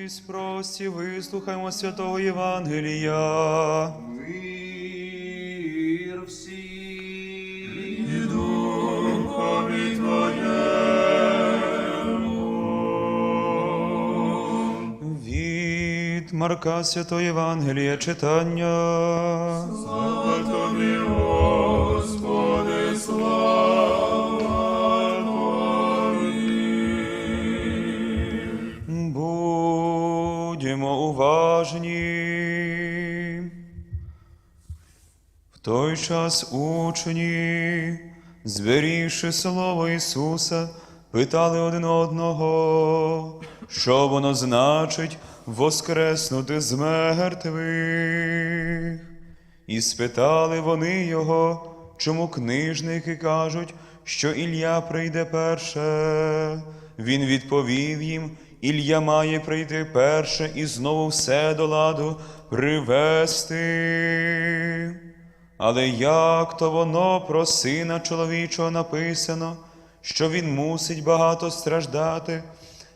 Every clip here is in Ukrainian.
Мудрість прості, вислухаймо святого Євангелія. Мир всім. і духові Твоєму. Від Марка Святого Євангелія читання. Слава Тобі, Господи, Будьмо уважні. В той час учні, зберігши слово Ісуса, питали один одного, що воно значить воскреснути з мертвих. І спитали вони його, чому книжники кажуть, що Ілля прийде перше. Він відповів їм, Ілля має прийти перше і знову все до ладу привести. Але як то воно про сина чоловічого написано, що він мусить багато страждати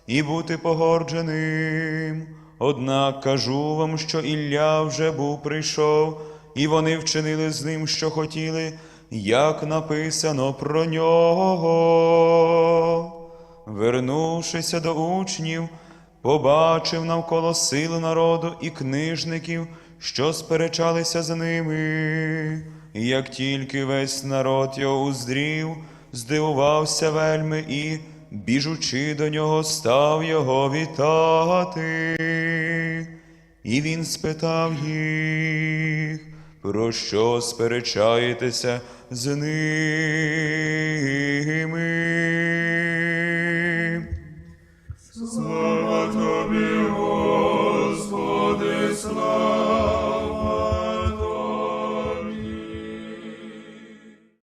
і бути погордженим. Однак кажу вам, що Ілля вже був прийшов, і вони вчинили з ним, що хотіли, як написано про нього. Вернувшися до учнів, побачив навколо сили народу і книжників, що сперечалися з ними. І як тільки весь народ його уздрів, здивувався вельми і, біжучи до нього, став його вітати. І він спитав їх, про що сперечаєтеся з ними.